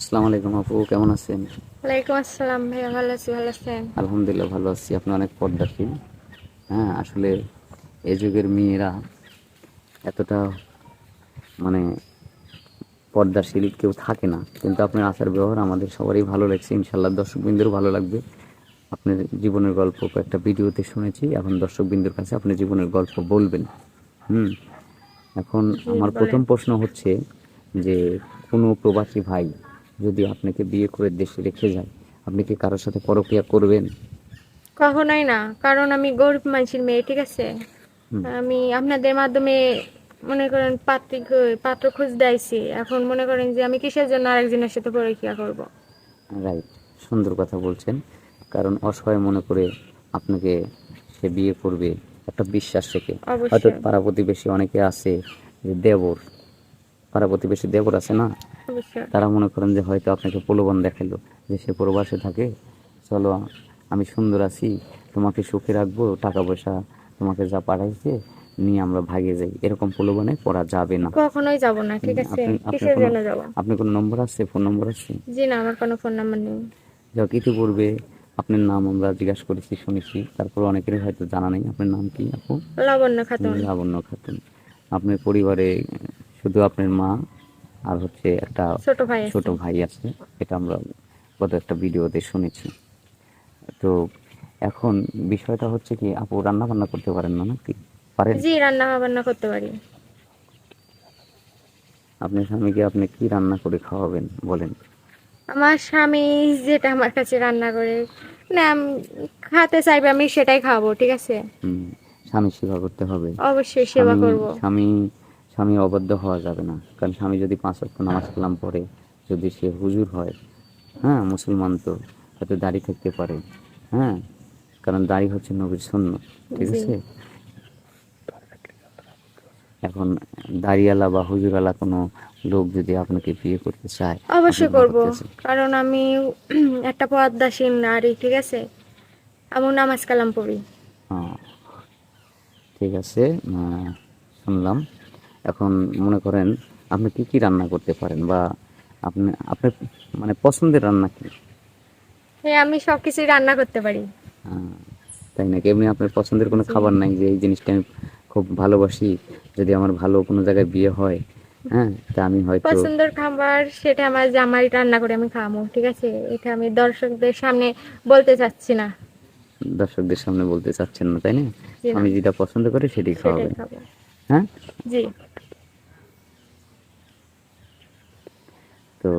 আসসালামু আলাইকুম আপু কেমন আছেন? ওয়ালাইকুম আসসালাম ভাইয়া ভালো আছি ভালো আছেন? আলহামদুলিল্লাহ ভালো আছি আপনি অনেক পর্দাশীল হ্যাঁ আসলে এই যুগের মেয়েরা এতটা মানে পর্দাশীল কেউ থাকে না কিন্তু আপনার আচার ব্যবহার আমাদের সবারই ভালো লাগছে ইনশাল্লাহ দর্শকবৃন্দেরও ভালো লাগবে। আপনার জীবনের গল্প একটা ভিডিওতে শুনেছি এখন দর্শকবৃন্দের কাছে আপনি জীবনের গল্প বলবেন। হুম এখন আমার প্রথম প্রশ্ন হচ্ছে যে কোনো প্রবাসী ভাই যদি আপনাকে বিয়ে করে দেশে রেখে যায় আপনি কি কারোর সাথে পরকিয়া করবেন? কখনোই না কারণ আমি গরিব মানুষের মেয়ে ঠিক আছে? আমি আপনাদের মাধ্যমে মনে করেন পাত্রী পাত্র খুঁজ দিয়েছি এখন মনে করেন যে আমি কিসের জন্য আরেকজনের সাথে পরীক্ষা করব? রাইট সুন্দর কথা বলছেন। কারণ অসহায় মনে করে আপনাকে সে বিয়ে করবে একটা বিশ্বাস থেকে। হয়তো পাড়া প্রতিবেশী অনেকে আছে যে দেবর। পাড়া প্রতিবেশী দেবর আছে না? তারা মনে করেন যে হয়তো আপনাকে প্রলোভন দেখাল যে সে প্রবাসে থাকে। চলো আমি সুন্দর আছি তোমাকে সুখে রাখব টাকা পয়সা তোমাকে যা পাঠাইছে নিয়ে আমরা ভাগে যাই। এরকম প্রলোভনে পড়া যাবে না। কখনোই যাব না ঠিক আছে? কিসের জন্য যাব? আপনি কোনো নম্বর আছে? ফোন নম্বর আছে? জি না আমার কোনো ফোন নাম্বার নেই। যাক ইতিপূর্বে আপনার নাম আমরা জিজ্ঞাসা করেছি শুনেছি। তারপর অনেকেরই হয়তো জানা নেই আপনার নাম কি আপু? লাবণ্য খাতুন। লাবণ্য খাতুন। আপনার পরিবারে শুধু আপনার মা আর হচ্ছে একটা ছোট ভাই। ছোট ভাই আছে এটা আমরা গত একটা ভিডিওতে শুনেছি। তো এখন বিষয়টা হচ্ছে কি আপু রান্না বান্না করতে পারেন না নাকি? পারেন? জি রান্না বান্না করতে পারি। আপনার স্বামীকে আপনি কি রান্না করে খাওয়াবেন বলেন? আমার স্বামী যেটা আমার কাছে রান্না করে না আমি খাতে চাইবে আমি সেটাই খাব ঠিক আছে? হুম, স্বামী সেবা করতে হবে। অবশ্যই সেবা করব। স্বামী স্বামী অবদ্ধ হওয়া যাবে না। কারণ স্বামী যদি পাঁচ ওয়াক্ত নামাজ কালাম পড়ে যদি সে হুজুর হয় হ্যাঁ মুসলমান তো হয়তো দাড়ি থাকতে পারে হ্যাঁ? কারণ দাড়ি হচ্ছে নবীর শূন্য ঠিক আছে? এখন দাড়িওয়ালা বা হুজুরালা কোনো লোক যদি আপনাকে বিয়ে করতে চায় অবশ্যই করব। কারণ আমি একটা পদ্মাসীন নারী ঠিক আছে? আমি নামাজ কালাম পড়ি। ঠিক আছে শুনলাম। এখন মনে করেন আপনি কি কি রান্না করতে পারেন বা আপনি আপনার মানে পছন্দের রান্না কি? হ্যাঁ আমি সব কিছুই রান্না করতে পারি। তাই নাকি? এমনি আপনার পছন্দের কোনো খাবার নাই যে এই জিনিসটা আমি খুব ভালোবাসি যদি আমার ভালো কোনো জায়গায় বিয়ে হয় হ্যাঁ তা আমি হয়তো পছন্দের খাবার সেটা আমার জামাই রান্না করে আমি খাব ঠিক আছে? এটা আমি দর্শকদের সামনে বলতে চাচ্ছি না। দর্শকদের সামনে বলতে চাচ্ছেন না তাই না? আমি যেটা পছন্দ করি সেটাই খাওয়াবেন। খাব। হ্যাঁ? জি। তো